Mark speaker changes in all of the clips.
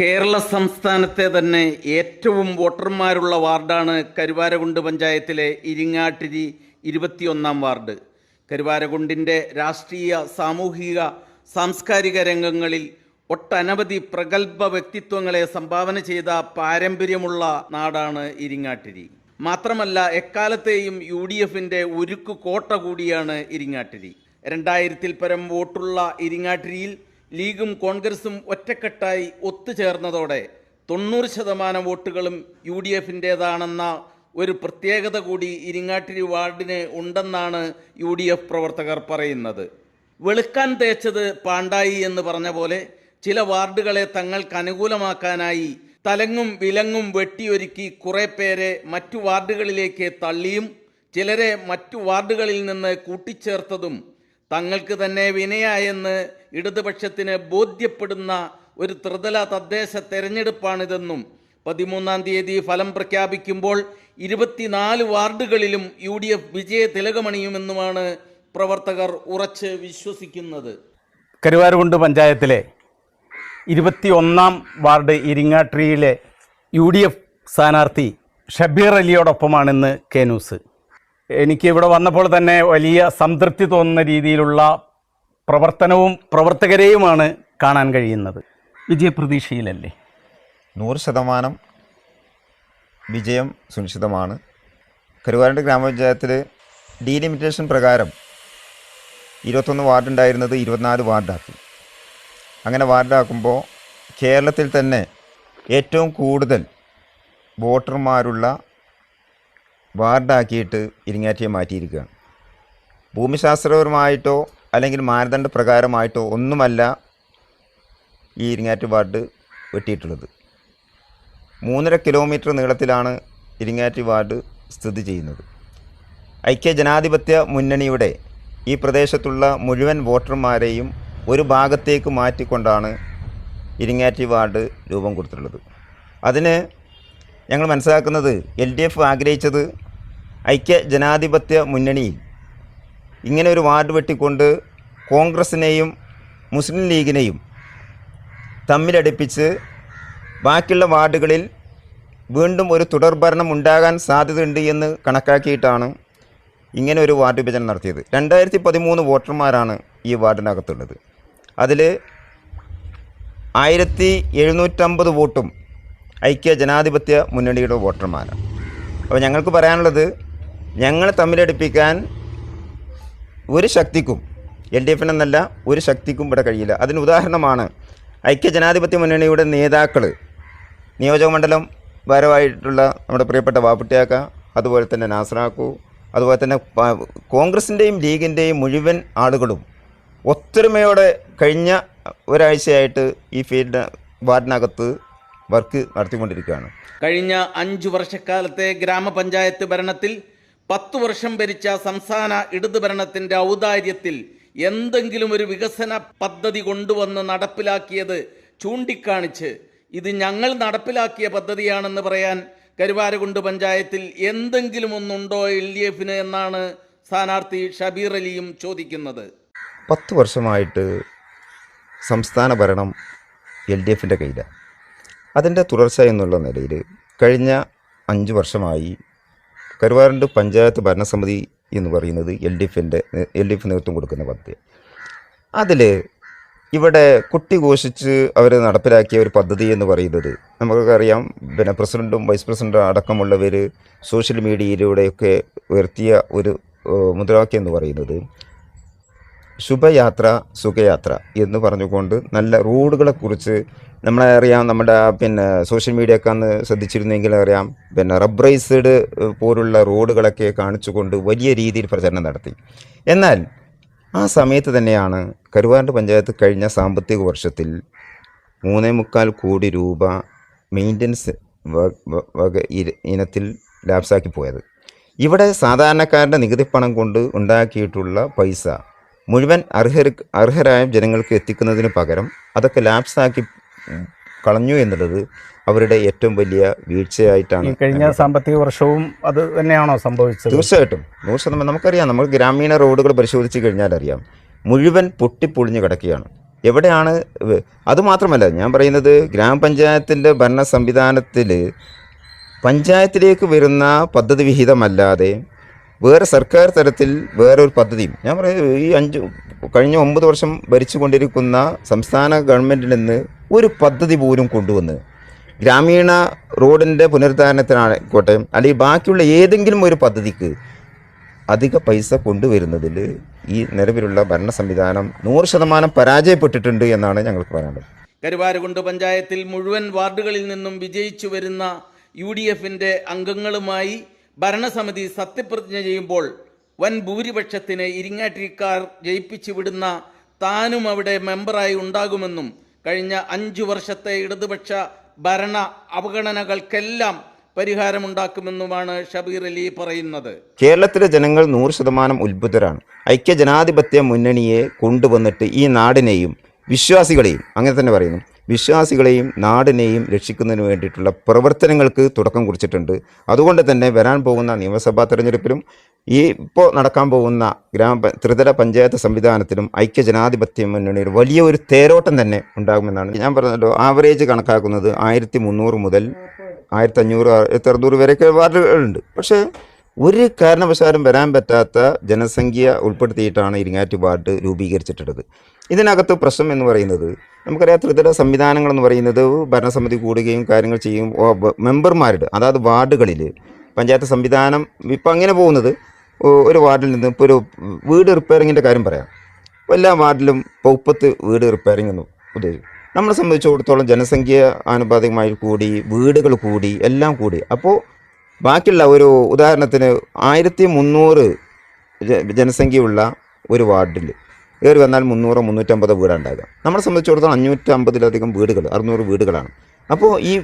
Speaker 1: കേരള സംസ്ഥാനത്തെ തന്നെ ഏറ്റവും വോട്ടർമാരുള്ള വാർഡാണ് കരുവാരകുണ്ട് പഞ്ചായത്തിലെ ഇരിങ്ങാട്ടിരി ഇരുപത്തിയൊന്നാം വാർഡ്. കരുവാരകുണ്ടിന്റെ രാഷ്ട്രീയ സാമൂഹിക സാംസ്കാരിക രംഗങ്ങളിൽ ഒട്ടനവധി പ്രഗത്ഭ വ്യക്തിത്വങ്ങളെ സംഭാവന ചെയ്ത പാരമ്പര്യമുള്ള നാടാണ് ഇരിങ്ങാട്ടിരി. മാത്രമല്ല എക്കാലത്തെയും യു ഡി എഫിന്റെ ഉരുക്കു കോട്ട കൂടിയാണ് ഇരിങ്ങാട്ടിരി. രണ്ടായിരത്തിൽ പരം വോട്ടുള്ള ഇരിങ്ങാട്ടിരിയിൽ ലീഗും കോൺഗ്രസും ഒറ്റക്കെട്ടായി ഒത്തുചേർന്നതോടെ തൊണ്ണൂറ് ശതമാനം വോട്ടുകളും യു ഡി എഫിന്റേതാണെന്ന ഒരു പ്രത്യേകത കൂടി ഇരിങ്ങാട്ടിരി വാർഡിന് ഉണ്ടെന്നാണ് യു ഡി എഫ് പ്രവർത്തകർ പറയുന്നത്. വെളുക്കാൻ തേച്ചത് പാണ്ടായി എന്ന് പറഞ്ഞ പോലെ ചില വാർഡുകളെ തങ്ങൾക്ക് അനുകൂലമാക്കാനായി തലങ്ങും വിലങ്ങും വെട്ടിയൊരുക്കി കുറേ പേരെ മറ്റു വാർഡുകളിലേക്ക് തള്ളിയും ചിലരെ മറ്റു വാർഡുകളിൽ നിന്ന് കൂട്ടിച്ചേർത്തതും തങ്ങൾക്ക് തന്നെ വിനയായെന്ന് ഇടതുപക്ഷത്തിന് ബോധ്യപ്പെടുന്ന ഒരു ത്രിതല തദ്ദേശ തെരഞ്ഞെടുപ്പാണിതെന്നും പതിമൂന്നാം തീയതി ഫലം പ്രഖ്യാപിക്കുമ്പോൾ ഇരുപത്തിനാല് വാർഡുകളിലും യു ഡി എഫ് വിജയ തിലകമണിയുമെന്നുമാണ് പ്രവർത്തകർ ഉറച്ച് വിശ്വസിക്കുന്നത്.
Speaker 2: കരുവാരുകുണ്ട് പഞ്ചായത്തിലെ ഇരുപത്തിയൊന്നാം വാർഡ് ഇരിങ്ങാട്രിയിലെ യു ഡി എഫ് സ്ഥാനാർത്ഥി ഷബീർ അലിയോടൊപ്പമാണിന്ന് കെ ന്യൂസ്. എനിക്ക് ഇവിടെ വന്നപ്പോൾ തന്നെ വലിയ സംതൃപ്തി തോന്നുന്ന രീതിയിലുള്ള പ്രവർത്തനവും പ്രവർത്തകരെയുമാണ് കാണാൻ കഴിയുന്നത്. വിജയപ്രതീക്ഷയിലല്ലേ?
Speaker 3: നൂറ് ശതമാനം വിജയം സുനിശ്ചിതമാണ്. കരുവാരണ്ട് ഗ്രാമപഞ്ചായത്തിൽ ഡീലിമിറ്റേഷൻ പ്രകാരം ഇരുപത്തൊന്ന് വാർഡുണ്ടായിരുന്നത് ഇരുപത്തിനാല് വാർഡാക്കി. അങ്ങനെ വാർഡാക്കുമ്പോൾ കേരളത്തിൽ തന്നെ ഏറ്റവും കൂടുതൽ വോട്ടർമാരുള്ള വാർഡാക്കിയിട്ട് ഇരിങ്ങാറ്റിയെ മാറ്റിയിരിക്കുകയാണ്. ഭൂമിശാസ്ത്രപരമായിട്ടോ അല്ലെങ്കിൽ മാനദണ്ഡ പ്രകാരമായിട്ടോ ഒന്നുമല്ല ഈ ഇരിങ്ങാറ്റ് വാർഡ് വെട്ടിയിട്ടുള്ളത്. മൂന്നര കിലോമീറ്റർ നീളത്തിലാണ് ഇരിങ്ങാറ്റ് വാർഡ് സ്ഥിതി ചെയ്യുന്നത്. ഐക്യ ജനാധിപത്യ മുന്നണിയുടെ ഈ പ്രദേശത്തുള്ള മുഴുവൻ വോട്ടർമാരെയും ഒരു ഭാഗത്തേക്ക് മാറ്റിക്കൊണ്ടാണ് ഇരിങ്ങാറ്റി വാർഡ് രൂപം കൊടുത്തിട്ടുള്ളത്. അതിന് ഞങ്ങൾ മനസ്സിലാക്കുന്നത് എൽ ഡി എഫ് ആഗ്രഹിച്ചത് ഐക്യ ജനാധിപത്യ മുന്നണിയിൽ ഇങ്ങനെ ഒരു വാർഡ് വെട്ടിക്കൊണ്ട് കോൺഗ്രസിനെയും മുസ്ലിം ലീഗിനെയും തമ്മിലടുപ്പിച്ച് ബാക്കിയുള്ള വാർഡുകളിൽ വീണ്ടും ഒരു തുടർഭരണം ഉണ്ടാകാൻ സാധ്യതയുണ്ട് എന്ന് കണക്കാക്കിയിട്ടാണ് ഇങ്ങനെ ഒരു വാർഡ് വിഭജനം നടത്തിയത്. രണ്ടായിരത്തി പതിമൂന്ന് വോട്ടർമാരാണ് ഈ വാർഡിനകത്തുള്ളത്. അതിൽ ആയിരത്തി എഴുന്നൂറ്റമ്പത് വോട്ടും ഐക്യ ജനാധിപത്യ മുന്നണിയുടെ വോട്ടർമാരാണ്. അപ്പോൾ ഞങ്ങൾക്ക് പറയാനുള്ളത് ഞങ്ങളെ തമ്മിലടിപ്പിക്കാൻ ഒരു ശക്തിക്കും എൽ ഡി എഫിനെന്നല്ല ഒരു ശക്തിക്കും ഇവിടെ കഴിയില്ല. അതിന് ഉദാഹരണമാണ് ഐക്യ ജനാധിപത്യ മുന്നണിയുടെ നേതാക്കൾ നിയോജകമണ്ഡലം ഭാരമായിട്ടുള്ള നമ്മുടെ പ്രിയപ്പെട്ട വാപ്പുട്ടിയാക്ക അതുപോലെ തന്നെ നാസറാക്കു അതുപോലെ തന്നെ കോൺഗ്രസിന്റെയും ലീഗിന്റെയും മുഴുവൻ ആളുകളും ഒത്തൊരുമയോടെ കഴിഞ്ഞ ഒരാഴ്ചയായിട്ട് ഈ ഫീൽഡ് വാർഡിനകത്ത് വർക്ക് നടത്തിക്കൊണ്ടിരിക്കുകയാണ്.
Speaker 1: കഴിഞ്ഞ അഞ്ചു വർഷക്കാലത്തെ ഗ്രാമപഞ്ചായത്ത് ഭരണത്തിൽ പത്തു വർഷം ഭരിച്ച സംസ്ഥാന ഇടതു ഭരണത്തിന്റെ ഔദാര്യത്തിൽ എന്തെങ്കിലും ഒരു വികസന പദ്ധതി കൊണ്ടുവന്ന് നടപ്പിലാക്കിയത് ചൂണ്ടിക്കാണിച്ച് ഇത് ഞങ്ങൾ നടപ്പിലാക്കിയ പദ്ധതിയാണെന്ന് പറയാൻ കരുവാരകുണ്ട് പഞ്ചായത്തിൽ എന്തെങ്കിലും ഒന്നുണ്ടോ എൽ ഡി എഫിന് എന്നാണ് സ്ഥാനാർത്ഥി ഷബീർ അലിയും ചോദിക്കുന്നത്.
Speaker 3: പത്ത് വർഷമായിട്ട് സംസ്ഥാന ഭരണം എൽ ഡി എഫിന്റെ കയ്യിലാണ് അതിന്റെ തുടർച്ച എന്നുള്ള നിലയിൽ കഴിഞ്ഞ അഞ്ച് വർഷമായി കരുവാരണ്ട് പഞ്ചായത്ത് ഭരണസമിതി എന്ന് പറയുന്നത് എൽ ഡി എഫിന്റെ എൽ ഡി എഫ് നേതൃത്വം കൊടുക്കുന്ന പദ്ധതി. അതിൽ ഇവിടെ കുട്ടി ഘോഷിച്ച് അവർ നടപ്പിലാക്കിയ ഒരു പദ്ധതി എന്ന് പറയുന്നത് നമുക്കറിയാം പിന്നെ പ്രസിഡന്റും വൈസ് പ്രസിഡന്റും അടക്കമുള്ളവർ സോഷ്യൽ മീഡിയയിലൂടെയൊക്കെ ഉയർത്തിയ ഒരു മുദ്രാവാക്യം എന്ന് പറയുന്നത് ശുഭയാത്ര സുഖയാത്ര എന്ന് പറഞ്ഞുകൊണ്ട് നല്ല റോഡുകളെക്കുറിച്ച് നമ്മളെ അറിയാം. നമ്മുടെ പിന്നെ സോഷ്യൽ മീഡിയ ഒക്കെ അന്ന് ശ്രദ്ധിച്ചിരുന്നെങ്കിൽ അറിയാം. പിന്നെ റബ്രൈസ്ഡ് പോലുള്ള റോഡുകളൊക്കെ കാണിച്ചുകൊണ്ട് വലിയ രീതിയിൽ പ്രചരണം നടത്തി. എന്നാൽ ആ സമയത്ത് തന്നെയാണ് കരുവാരണ്ട് പഞ്ചായത്ത് കഴിഞ്ഞ സാമ്പത്തിക വർഷത്തിൽ മൂന്നേ മുക്കാൽ കോടി രൂപ മെയിന്റനൻസ് വക ഇനത്തിൽ ലാപ്സാക്കി പോയത്. ഇവിടെ സാധാരണക്കാരുടെ നികുതി പണം കൊണ്ട് ഉണ്ടാക്കിയിട്ടുള്ള പൈസ മുഴുവൻ അർഹർ അർഹരായ ജനങ്ങൾക്ക് എത്തിക്കുന്നതിന് പകരം അതൊക്കെ ലാപ്സാക്കി കളഞ്ഞു എന്നുള്ളത് അവരുടെ ഏറ്റവും വലിയ വീഴ്ചയായിട്ടാണ്
Speaker 2: കഴിഞ്ഞ സാമ്പത്തിക വർഷവും അത് തന്നെയാണോ സംഭവിച്ചത്?
Speaker 3: തീർച്ചയായിട്ടും. നൂറ് ശതമാനം നമുക്കറിയാം. നമ്മൾ ഗ്രാമീണ റോഡുകൾ പരിശോധിച്ച് കഴിഞ്ഞാൽ അറിയാം. മുഴുവൻ പൊട്ടിപ്പൊളിഞ്ഞ് കിടക്കുകയാണ്. എവിടെയാണ് അതുമാത്രമല്ല ഞാൻ പറയുന്നത് ഗ്രാമപഞ്ചായത്തിന്റെ ഭരണ സംവിധാനത്തിൽ പഞ്ചായത്തിലേക്ക് വരുന്ന പദ്ധതി വിഹിതമല്ലാതെ വേറെ സർക്കാർ തലത്തിൽ വേറൊരു പദ്ധതിയും. ഞാൻ പറയുന്നത് ഈ അഞ്ച് കഴിഞ്ഞ ഒമ്പത് വർഷം ഭരിച്ചുകൊണ്ടിരിക്കുന്ന സംസ്ഥാന ഗവൺമെന്റിൽ നിന്ന് ഒരു പദ്ധതി പോലും കൊണ്ടുവന്ന് ഗ്രാമീണ റോഡിന്റെ പുനരുദ്ധാരണത്തിനായിക്കോട്ടെ അല്ലെങ്കിൽ ബാക്കിയുള്ള ഏതെങ്കിലും ഒരു പദ്ധതിക്ക് അധിക പൈസ കൊണ്ടുവരുന്നതിൽ ഈ നിലവിലുള്ള ഭരണ സംവിധാനം നൂറ് ശതമാനം പരാജയപ്പെട്ടിട്ടുണ്ട് എന്നാണ് ഞങ്ങൾക്ക് പറയാനുള്ളത്.
Speaker 1: കരുവാരകുണ്ട് പഞ്ചായത്തിൽ മുഴുവൻ വാർഡുകളിൽ നിന്നും വിജയിച്ചു വരുന്ന യു ഡി എഫിന്റെ അംഗങ്ങളുമായി ഭരണസമിതി സത്യപ്രതിജ്ഞ ചെയ്യുമ്പോൾ വൻ ഭൂരിപക്ഷത്തിന് ഇരിങ്ങാട്ടിക്കാർ ജയിപ്പിച്ചു വിടുന്ന താനും അവിടെ മെമ്പറായി ഉണ്ടാകുമെന്നും കഴിഞ്ഞ അഞ്ചു വർഷത്തെ ഇടതുപക്ഷ ഭരണ അവഗണനകൾക്കെല്ലാം പരിഹാരമുണ്ടാക്കുമെന്നുമാണ് ഷബീർ അലി പറയുന്നത്.
Speaker 3: കേരളത്തിലെ ജനങ്ങൾ നൂറ് ശതമാനം ഉത്ഭുതരാണ് ഐക്യ ജനാധിപത്യ മുന്നണിയെ കൊണ്ടുവന്നിട്ട് ഈ നാടിനെയും വിശ്വാസികളെയും അങ്ങനെ തന്നെ പറയുന്നു വിശ്വാസികളെയും നാടിനെയും രക്ഷിക്കുന്നതിന് വേണ്ടിയിട്ടുള്ള പ്രവർത്തനങ്ങൾക്ക് തുടക്കം കുറിച്ചിട്ടുണ്ട്. അതുകൊണ്ട് തന്നെ വരാൻ പോകുന്ന നിയമസഭാ തെരഞ്ഞെടുപ്പിലും ഈ ഇപ്പോൾ നടക്കാൻ പോകുന്ന ഗ്രാമ ത്രിതല പഞ്ചായത്ത് സംവിധാനത്തിലും ഐക്യ ജനാധിപത്യ മുന്നണിയിൽ വലിയ ഒരു തേരോട്ടം തന്നെ ഉണ്ടാകുമെന്നാണ് ഞാൻ പറഞ്ഞല്ലോ ആവറേജ് കണക്കാക്കുന്നത് ആയിരത്തി മുന്നൂറ് മുതൽ ആയിരത്തി അഞ്ഞൂറ് ആയിരത്തി അറുന്നൂറ് വരെയൊക്കെ വാർഡുകളുണ്ട്. പക്ഷേ ഒരു കാരണവശാലും വരാൻ പറ്റാത്ത ജനസംഖ്യ ഉൾപ്പെടുത്തിയിട്ടാണ് ഇരിങ്ങാറ്റ് വാർഡ് രൂപീകരിച്ചിട്ടുള്ളത്. ഇതിനകത്ത് പ്രശ്നം എന്ന് പറയുന്നത് നമുക്കറിയാം ത്രിതല സംവിധാനങ്ങൾ എന്ന് പറയുന്നത് ഭരണസമിതി കൂടുകയും കാര്യങ്ങൾ ചെയ്യും. മെമ്പർമാരുടെ അതായത് വാർഡുകളിൽ പഞ്ചായത്ത് സംവിധാനം ഇപ്പം അങ്ങനെ പോകുന്നത്. ഒരു വാർഡിൽ നിന്ന് ഇപ്പോൾ ഒരു വീട് റിപ്പയറിങ്ങിന്റെ കാര്യം പറയാം. എല്ലാ വാർഡിലും പൗപ്പത്ത് വീട് റിപ്പയറിംഗ് എന്ന് ഉദ്ദേശിക്കും നമ്മളെ സംബന്ധിച്ചിടത്തോളം ജനസംഖ്യ ആനുപാതികമായി കൂടി വീടുകൾ കൂടി എല്ലാം കൂടി. അപ്പോൾ ബാക്കിയുള്ള ഒരു ഉദാഹരണത്തിന് ആയിരത്തി മുന്നൂറ് ജനസംഖ്യയുള്ള ഒരു വാർഡിൽ കയറി വന്നാൽ മുന്നൂറോ മുന്നൂറ്റമ്പതോ വീടുണ്ടാകുക നമ്മളെ സംബന്ധിച്ചിടത്തോളം അഞ്ഞൂറ്റമ്പതിലധികം വീടുകൾ അറുന്നൂറ് വീടുകളാണ്. അപ്പോൾ ഈ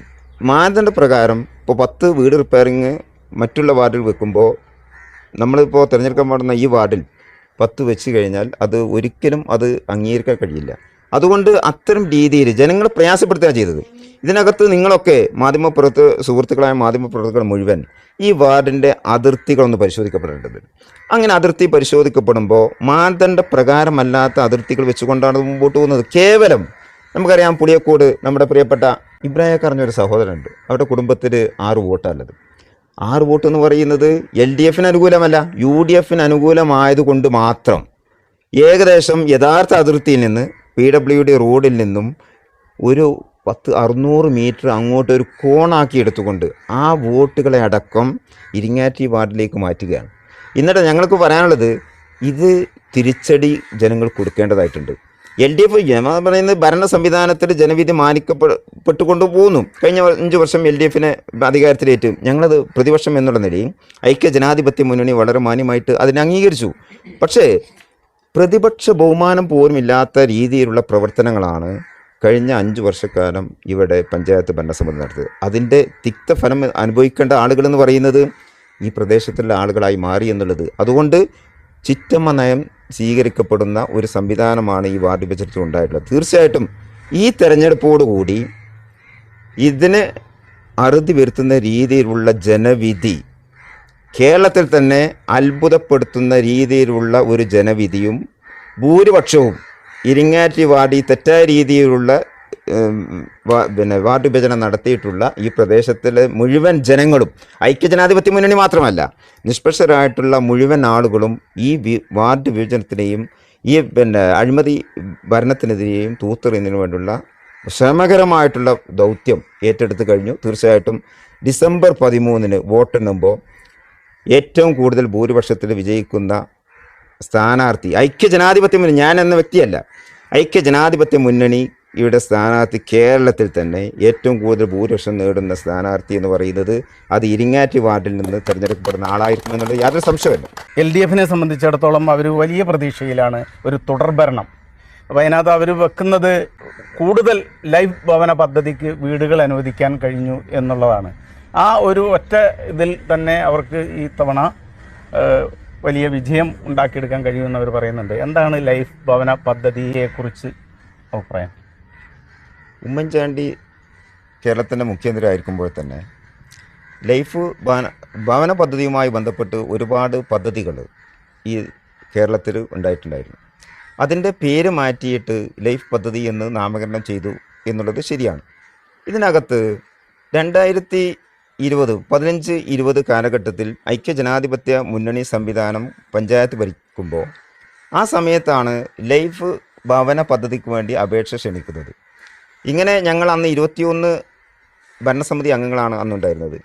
Speaker 3: മാനദണ്ഡ പ്രകാരം ഇപ്പോൾ പത്ത് വീട് റിപ്പയറിങ് മറ്റുള്ള വാർഡിൽ വെക്കുമ്പോൾ നമ്മളിപ്പോൾ തിരഞ്ഞെടുക്കാൻ പാടുന്ന ഈ വാർഡിൽ പത്ത് വെച്ച് കഴിഞ്ഞാൽ അത് ഒരിക്കലും അത് അംഗീകരിക്കാൻ കഴിയില്ല. അതുകൊണ്ട് അത്തരം രീതിയിൽ ജനങ്ങളെ പ്രയാസപ്പെടുത്തുക ചെയ്തത്. ഇതിനകത്ത് നിങ്ങളൊക്കെ മാധ്യമപ്രവർത്ത സുഹൃത്തുക്കളായ മാധ്യമപ്രവർത്തകർ മുഴുവൻ ഈ വാർഡിന്റെ അതിർത്തികളൊന്ന് പരിശോധിക്കപ്പെടേണ്ടത് അങ്ങനെ അതിർത്തി പരിശോധിക്കപ്പെടുമ്പോൾ മാനദണ്ഡ പ്രകാരമല്ലാത്ത അതിർത്തികൾ വെച്ചുകൊണ്ടാണ് മുമ്പോട്ട് പോകുന്നത്. കേവലം നമുക്കറിയാം പുളിയക്കോട് നമ്മുടെ പ്രിയപ്പെട്ട ഇബ്രാഹിം പറഞ്ഞൊരു സഹോദരനുണ്ട്. അവരുടെ കുടുംബത്തിൽ ആറ് വോട്ടാണുള്ളത്. ആറ് വോട്ട് എന്ന് പറയുന്നത് എൽ ഡി എഫിന് അനുകൂലമല്ല യു ഡി എഫിന് അനുകൂലമായതുകൊണ്ട് മാത്രം ഏകദേശം യഥാർത്ഥ അതിർത്തിയിൽ നിന്ന് പി ഡബ്ല്യു ഡി റോഡിൽ നിന്നും ഒരു പത്ത് അറുന്നൂറ് മീറ്റർ അങ്ങോട്ട് ഒരു കോണാക്കി എടുത്തുകൊണ്ട് ആ വോട്ടുകളെ അടക്കം ഇരിങ്ങാറ്റി വാർഡിലേക്ക് മാറ്റുകയാണ്. എന്നിട്ട് ഞങ്ങൾക്ക് പറയാനുള്ളത് ഇത് തിരിച്ചടി ജനങ്ങൾ കൊടുക്കേണ്ടതായിട്ടുണ്ട്. എൽ ഡി എഫ് ഞാൻ പറയുന്നത് ഭരണ സംവിധാനത്തിൽ ജനവിധി മാനിക്കപ്പെട്ടുകൊണ്ട് പോകുന്നു കഴിഞ്ഞ അഞ്ച് വർഷം എൽ ഡി എഫിനെ അധികാരത്തിലേറ്റും. ഞങ്ങളത് പ്രതിപക്ഷം എന്നുള്ള നിലയിൽ ഐക്യ ജനാധിപത്യ മുന്നണി വളരെ മാന്യമായിട്ട് അതിനെ അംഗീകരിച്ചു. പക്ഷേ പ്രതിപക്ഷ ബഹുമാനം പോലും ഇല്ലാത്ത രീതിയിലുള്ള പ്രവർത്തനങ്ങളാണ് കഴിഞ്ഞ അഞ്ച് വർഷക്കാലം ഇവിടെ പഞ്ചായത്ത് ഭരണസമിതി നടത്തിയത്. അതിന്റെ തിക്തഫലം അനുഭവിക്കേണ്ട ആളുകളെന്ന് പറയുന്നത് ഈ പ്രദേശത്തുള്ള ആളുകളായി മാറി എന്നുള്ളത്. അതുകൊണ്ട് ചിറ്റമ്മ നയം സ്വീകരിക്കപ്പെടുന്ന ഒരു സംവിധാനമാണ് ഈ വാർഡ് വിഭജനത്തിൽ ഉണ്ടായിട്ടുള്ളത്. തീർച്ചയായിട്ടും ഈ തെരഞ്ഞെടുപ്പോടുകൂടി ഇതിന് അറുതി വരുത്തുന്ന രീതിയിലുള്ള ജനവിധി കേരളത്തിൽ തന്നെ അത്ഭുതപ്പെടുത്തുന്ന രീതിയിലുള്ള ഒരു ജനവിധിയും ഭൂരിപക്ഷവും ഇരിങ്ങാറ്റി വാടി തെറ്റായ രീതിയിലുള്ള പിന്നെ വാർഡ് വിഭജനം നടത്തിയിട്ടുള്ള ഈ പ്രദേശത്തിലെ മുഴുവൻ ജനങ്ങളും ഐക്യജനാധിപത്യ മുന്നണി മാത്രമല്ല നിഷ്പക്ഷരായിട്ടുള്ള മുഴുവൻ ആളുകളും ഈ വാർഡ് വിഭജനത്തിനെയും ഈ പിന്നെ അഴിമതി ഭരണത്തിനെതിരെയും തൂത്തെറിയുന്നതിന് വേണ്ടിയുള്ള ശ്രമകരമായിട്ടുള്ള ദൗത്യം ഏറ്റെടുത്ത് കഴിഞ്ഞു. തീർച്ചയായിട്ടും ഡിസംബർ പതിമൂന്നിന് വോട്ടെണ്ണുമ്പോൾ ഏറ്റവും കൂടുതൽ ഭൂരിപക്ഷത്തിൽ വിജയിക്കുന്ന സ്ഥാനാർത്ഥി ഐക്യ ജനാധിപത്യ മുന്നണി ഞാൻ എന്ന വ്യക്തിയല്ല. ഐക്യ ജനാധിപത്യ മുന്നണി ഇവിടെ സ്ഥാനാർത്ഥി കേരളത്തിൽ തന്നെ ഏറ്റവും കൂടുതൽ ഭൂരിപക്ഷം നേടുന്ന സ്ഥാനാർത്ഥി എന്ന് പറയുന്നത് അത് ഇരിങ്ങാറ്റി വാർഡിൽ നിന്ന് തിരഞ്ഞെടുക്കപ്പെടുന്ന ആളായിരിക്കും എന്നുള്ളത് യാതൊരു സംശയമല്ല
Speaker 2: എൽ ഡി എഫിനെ സംബന്ധിച്ചിടത്തോളം അവർ വലിയ പ്രതീക്ഷയിലാണ് ഒരു തുടർഭരണം. അപ്പോൾ അതിനകത്ത് അവർ വെക്കുന്നത് കൂടുതൽ ലൈഫ് ഭവന പദ്ധതിക്ക് വീടുകൾ അനുവദിക്കാൻ കഴിഞ്ഞു എന്നുള്ളതാണ്. ആ ഒരു ഒറ്റ ഇതിൽ തന്നെ അവർക്ക് ഈ തവണ വലിയ വിജയം ഉണ്ടാക്കിയെടുക്കാൻ കഴിയുമെന്ന് അവർ പറയുന്നുണ്ട്. എന്താണ് ലൈഫ് ഭവന പദ്ധതിയെക്കുറിച്ച് അഭിപ്രായം?
Speaker 3: ഉമ്മൻചാണ്ടി കേരളത്തിന്റെ മുഖ്യമന്ത്രി ആയിരിക്കുമ്പോൾ തന്നെ ലൈഫ് ഭവന ഭവന പദ്ധതിയുമായി ബന്ധപ്പെട്ട് ഒരുപാട് പദ്ധതികൾ ഈ കേരളത്തിൽ ഉണ്ടായിട്ടുണ്ടായിരുന്നു. അതിന്റെ പേര് മാറ്റിയിട്ട് ലൈഫ് പദ്ധതി എന്ന് നാമകരണം ചെയ്തു എന്നുള്ളത് ശരിയാണ്. ഇതിനകത്ത് രണ്ടായിരത്തി ഇരുപത് പതിനഞ്ച് ഇരുപത് കാലഘട്ടത്തിൽ ഐക്യജനാധിപത്യ മുന്നണി സംവിധാനം പഞ്ചായത്ത് ഭരിക്കുമ്പോൾ ആ സമയത്താണ് ലൈഫ് ഭവന പദ്ധതിക്ക് വേണ്ടി അപേക്ഷ ക്ഷണിക്കുന്നത്. ഇങ്ങനെ ഞങ്ങൾ അന്ന് ഇരുപത്തിയൊന്ന് ഭരണസമിതി അംഗങ്ങളാണ് അന്നുണ്ടായിരുന്നത്.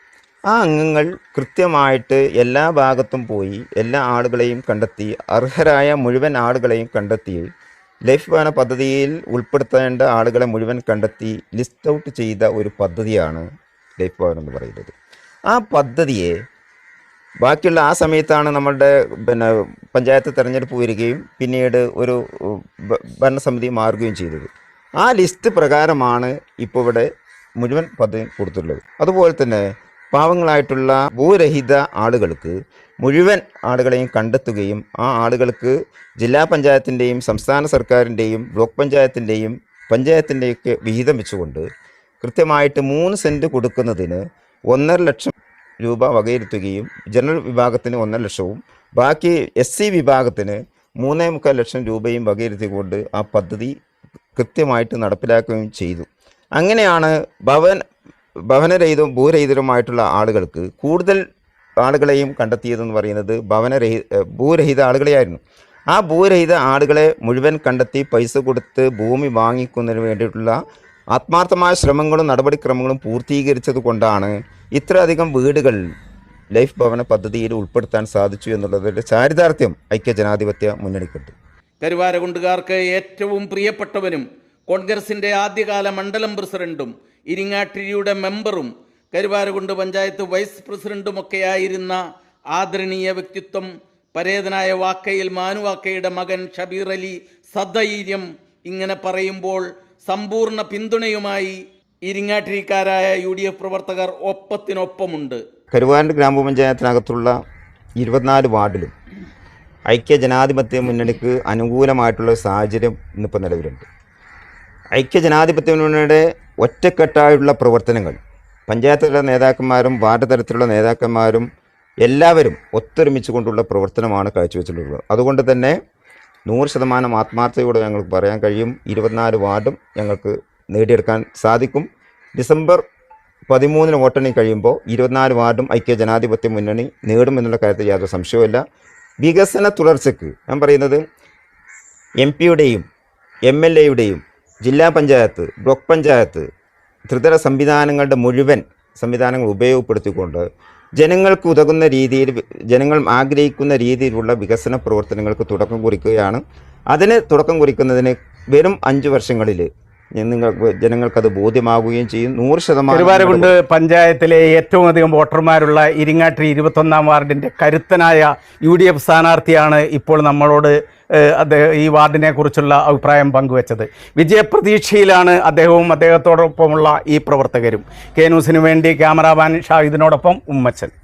Speaker 3: ആ അംഗങ്ങൾ കൃത്യമായിട്ട് എല്ലാ ഭാഗത്തും പോയി എല്ലാ ആളുകളെയും കണ്ടെത്തി അർഹരായ മുഴുവൻ ആളുകളെയും കണ്ടെത്തി ലൈഫ് ഭവന പദ്ധതിയിൽ ഉൾപ്പെടുത്തേണ്ട ആളുകളെ മുഴുവൻ കണ്ടെത്തി ലിസ്റ്റ് ഔട്ട് ചെയ്ത ഒരു പദ്ധതിയാണ് ലൈഫ് ഭവൻ എന്ന് പറയുന്നത്. ആ പദ്ധതിയെ ബാക്കിയുള്ള ആ സമയത്താണ് നമ്മളുടെ പിന്നെ പഞ്ചായത്ത് തെരഞ്ഞെടുപ്പ് വരികയും പിന്നീട് ഒരു ഭരണസമിതി മാറുകയും ചെയ്തത്. ആ ലിസ്റ്റ് പ്രകാരമാണ് ഇപ്പോൾ ഇവിടെ മുഴുവൻ പദ്ധതി കൊടുത്തിട്ടുള്ളത്. അതുപോലെ തന്നെ പാവങ്ങളായിട്ടുള്ള ഭൂരഹിത ആളുകൾക്ക് മുഴുവൻ ആളുകളെയും കണ്ടെത്തുകയും ആ ആളുകൾക്ക് ജില്ലാ പഞ്ചായത്തിന്റെയും സംസ്ഥാന സർക്കാരിന്റെയും ബ്ലോക്ക് പഞ്ചായത്തിന്റെയും പഞ്ചായത്തിന്റെയൊക്കെ വിഹിതം വെച്ചുകൊണ്ട് കൃത്യമായിട്ട് മൂന്ന് സെന്റ് കൊടുക്കുന്നതിന് ഒന്നര ലക്ഷം രൂപ വകയിരുത്തുകയും ജനറൽ വിഭാഗത്തിന് ഒന്നര ലക്ഷവും ബാക്കി എസ് സി വിഭാഗത്തിന് മൂന്നേ മുക്കാൽ ലക്ഷം രൂപയും വകയിരുത്തിക്കൊണ്ട് ആ പദ്ധതി കൃത്യമായിട്ട് നടപ്പിലാക്കുകയും ചെയ്തു. അങ്ങനെയാണ് ഭവൻ ഭവനരഹിതവും ഭൂരഹിതരുമായിട്ടുള്ള ആളുകൾക്ക് കൂടുതൽ ആളുകളെയും കണ്ടെത്തിയതെന്ന് പറയുന്നത് ഭവനരഹിത ഭൂരഹിത ആളുകളെയായിരുന്നു. ആ ഭൂരഹിത ആളുകളെ മുഴുവൻ കണ്ടെത്തി പൈസ കൊടുത്ത് ഭൂമി വാങ്ങിക്കുന്നതിന് വേണ്ടിയിട്ടുള്ള ആത്മാർത്ഥമായ ശ്രമങ്ങളും നടപടിക്രമങ്ങളും പൂർത്തീകരിച്ചത് കൊണ്ടാണ് ഇത്രയധികം വീടുകൾ ലൈഫ് ഭവന പദ്ധതിയിൽ ഉൾപ്പെടുത്താൻ സാധിച്ചു എന്നുള്ളതിന്റെ ചാരിതാർത്ഥ്യം ഐക്യജനാധിപത്യ മുന്നണിക്കുണ്ട്.
Speaker 1: കരുവാരകുണ്ടുകാർക്ക് ഏറ്റവും പ്രിയപ്പെട്ടവനും കോൺഗ്രസിന്റെ ആദ്യകാല മണ്ഡലം പ്രസിഡന്റും ഇരിങ്ങാട്ടിരിയുടെ മെമ്പറും കരുവാരകുണ്ട് പഞ്ചായത്ത് വൈസ് പ്രസിഡന്റുമൊക്കെയായിരുന്ന ആദരണീയ വ്യക്തിത്വം പരേതനായ വാക്കയിൽ മാനുവാക്കയുടെ മകൻ ഷബീർ അലി സധൈര്യം ഇങ്ങനെ പറയുമ്പോൾ സമ്പൂർണ പിന്തുണയുമായി ഇരിങ്ങാട്ടിരിക്കാരായ യു ഡി എഫ് പ്രവർത്തകർ ഒപ്പത്തിനൊപ്പമുണ്ട്.
Speaker 3: കരുവാരണ്ട് ഗ്രാമപഞ്ചായത്തിനകത്തുള്ള ഇരുപത്തിനാല് വാർഡിലും ഐക്യ ജനാധിപത്യ മുന്നണിക്ക് അനുകൂലമായിട്ടുള്ള സാഹചര്യം ഇന്നിപ്പോൾ നിലവിലുണ്ട്. ഐക്യ ജനാധിപത്യ മുന്നണിയുടെ ഒറ്റക്കെട്ടായുള്ള പ്രവർത്തനങ്ങൾ പഞ്ചായത്തിലെ നേതാക്കന്മാരും വാർഡ് തലത്തിലുള്ള നേതാക്കന്മാരും എല്ലാവരും ഒത്തൊരുമിച്ച് കൊണ്ടുള്ള പ്രവർത്തനമാണ് കാഴ്ചവെച്ചിട്ടുള്ളത്. അതുകൊണ്ട് തന്നെ നൂറ് ശതമാനം ആത്മാർത്ഥതയോടെ ഞങ്ങൾക്ക് പറയാൻ കഴിയും. ഇരുപത്തിനാല് വാർഡും ഞങ്ങൾക്ക് നേടിയെടുക്കാൻ സാധിക്കും. ഡിസംബർ പതിമൂന്നിന് വോട്ടെണ്ണി കഴിയുമ്പോൾ ഇരുപത്തിനാല് വാർഡും ഐക്യ ജനാധിപത്യ മുന്നണി നേടുമെന്നുള്ള കാര്യത്തിൽ യാതൊരു സംശയവുമില്ല. വികസന തുടർച്ചയ്ക്ക് ഞാൻ പറയുന്നത് എം പിയുടെയും എം എൽ എയുടെയും ജില്ലാ പഞ്ചായത്ത് ബ്ലോക്ക് പഞ്ചായത്ത് ത്രിതല സംവിധാനങ്ങളുടെ മുഴുവൻ സംവിധാനങ്ങൾ ഉപയോഗപ്പെടുത്തിക്കൊണ്ട് ജനങ്ങൾക്ക് ഉതകുന്ന രീതിയിൽ ജനങ്ങൾ ആഗ്രഹിക്കുന്ന രീതിയിലുള്ള വികസന പ്രവർത്തനങ്ങൾക്ക് തുടക്കം കുറിക്കുകയാണ്. അതിന് തുടക്കം കുറിക്കുന്നതിന് വെറും അഞ്ച് വർഷങ്ങളിൽ നിങ്ങൾ ജനങ്ങൾക്കത് ബോധ്യമാവുകയും ചെയ്യും. നൂറ് ശതമാനം
Speaker 2: ഒരുപാട് പഞ്ചായത്തിലെ ഏറ്റവും അധികം വോട്ടർമാരുള്ള ഇരിങ്ങാട്ടിരി ഇരുപത്തൊന്നാം വാർഡിന്റെ കരുത്തനായ യു ഡി എഫ് സ്ഥാനാർത്ഥിയാണ് ഇപ്പോൾ നമ്മളോട് അദ്ദേഹം ഈ വാർഡിനെ കുറിച്ചുള്ള അഭിപ്രായം പങ്കുവച്ചത്. വിജയപ്രതീക്ഷയിലാണ് അദ്ദേഹവും അദ്ദേഹത്തോടൊപ്പമുള്ള ഈ പ്രവർത്തകരും. കെ ന്യൂസിനു വേണ്ടി ക്യാമറാമാൻ ഷാഹിദിനോടൊപ്പം ഉമ്മച്ചൻ.